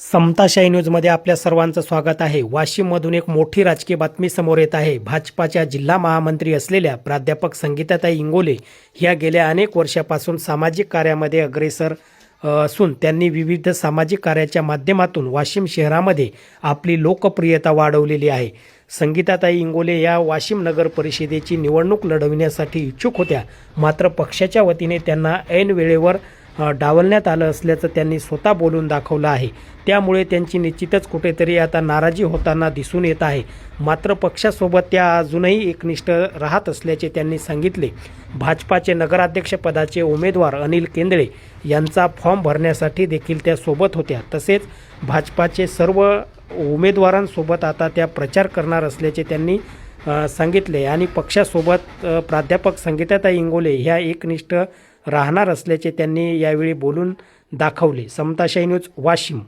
समताशाही न्यूजमध्ये आपल्या सर्वांचं स्वागत आहे. वाशिममधून एक मोठी राजकीय बातमी समोर येत आहे. भाजपाच्या जिल्हा महामंत्री असलेल्या प्राध्यापक संगीताताई इंगोले ह्या गेल्या अनेक वर्षापासून सामाजिक कार्यामध्ये अग्रेसर असून त्यांनी विविध सामाजिक कार्याच्या माध्यमातून वाशिम शहरामध्ये आपली लोकप्रियता वाढवलेली आहे. संगीताताई इंगोले या वाशिम नगर परिषदेची निवडणूक लढविण्यासाठी इच्छुक होत्या. मात्र पक्षाच्या वतीने त्यांना ऐन वेळेवर डावलण्यात आलं असल्याचं त्यांनी स्वतः बोलून दाखवलं आहे. त्यामुळे त्यांची निश्चितच कुठेतरी आता नाराजी होताना दिसून येत आहे. मात्र पक्षासोबत त्या अजूनही एकनिष्ठ राहत असल्याचे त्यांनी सांगितले. भाजपाचे नगराध्यक्षपदाचे उमेदवार अनिल केंद्रे यांचा फॉर्म भरण्यासाठी देखील त्या सोबत होत्या. तसेच भाजपाचे सर्व उमेदवारांसोबत आता त्या प्रचार करणार असल्याचे त्यांनी सांगितले. आणि पक्षासोबत प्राध्यापक संगीताताई इंगोले ह्या एकनिष्ठ राहणार असल्याचे त्यांनी यावेळी बोलून दाखवले. समताशाही न्यूज वाशिम.